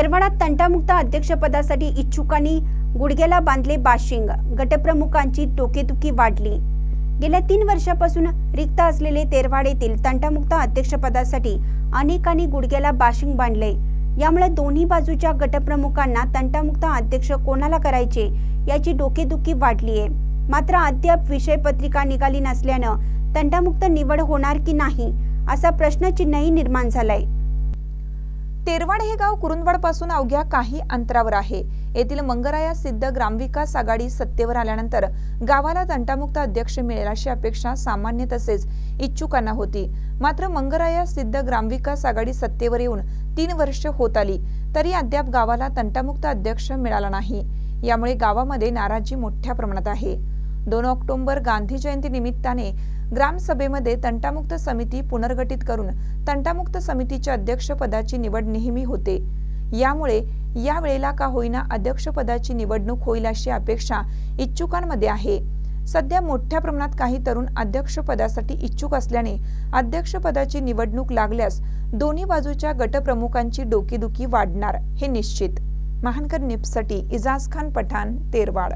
तेरवाडात तंटामुक्त अध्यक्षपदासाठी इच्छुकांनी गुडघ्याला बांधले बाशिंग. गटप्रमुखांची डोकेदुखी वाढली. गेल्या तीन वर्षापासून रिक्त असलेले तेरवाड येथील तंटामुक्त अध्यक्षपदासाठी अनेकांनी गुडघ्याला बाशिंग बांधले. यामुळे दोन्ही बाजूच्या गटप्रमुखांना तंटामुक्त अध्यक्ष कोणाला करायचे याची डोकेदुखी वाढली आहे. मात्र अद्याप विषय पत्रिका निघाली नसल्यानं तंटामुक्त निवड होणार की नाही असा प्रश्नचिन्हही निर्माण झालाय. तेरवाड हे गाव कुरुंदवाडपासून अवघ्या काही अंतरावर आहे. येथील मंगराया सिद्ध ग्रामविकास आघाडी सत्तेवर आल्यानंतर गावाला तंटामुक्त अध्यक्ष मिळेल अशी अपेक्षा सामान्य तसेच इच्छुकांना होती. मात्र मंगराया सिद्ध ग्रामविकास आघाडी सत्तेवर येऊन तीन वर्ष होत आली तरी अद्याप गावाला तंटामुक्त अध्यक्ष मिळाला नाही. यामुळे गावामध्ये नाराजी मोठ्या प्रमाणात आहे. दोन ऑक्टोबर गांधी जयंती निमित्ताने ग्रामसभेमध्ये तंटामुक्त समिती पुनर्गठित करून तंटामुक्त समितीच्या अध्यक्षपदाची निवड नेहमी होते. यामुळे या वेळेला का होईना अध्यक्षपदाची निवडणूक होईल अशी अपेक्षा इच्छुकांमध्ये आहे. सध्या मोठ्या प्रमाणात काही तरुण अध्यक्षपदासाठी इच्छुक असल्याने अध्यक्षपदाची निवडणूक लागल्यास दोन्ही बाजूच्या गटप्रमुखांची डोकेदुखी वाढणार हे निश्चित. महानकर निपसाठी इजाज खान पठाण तेरवाड.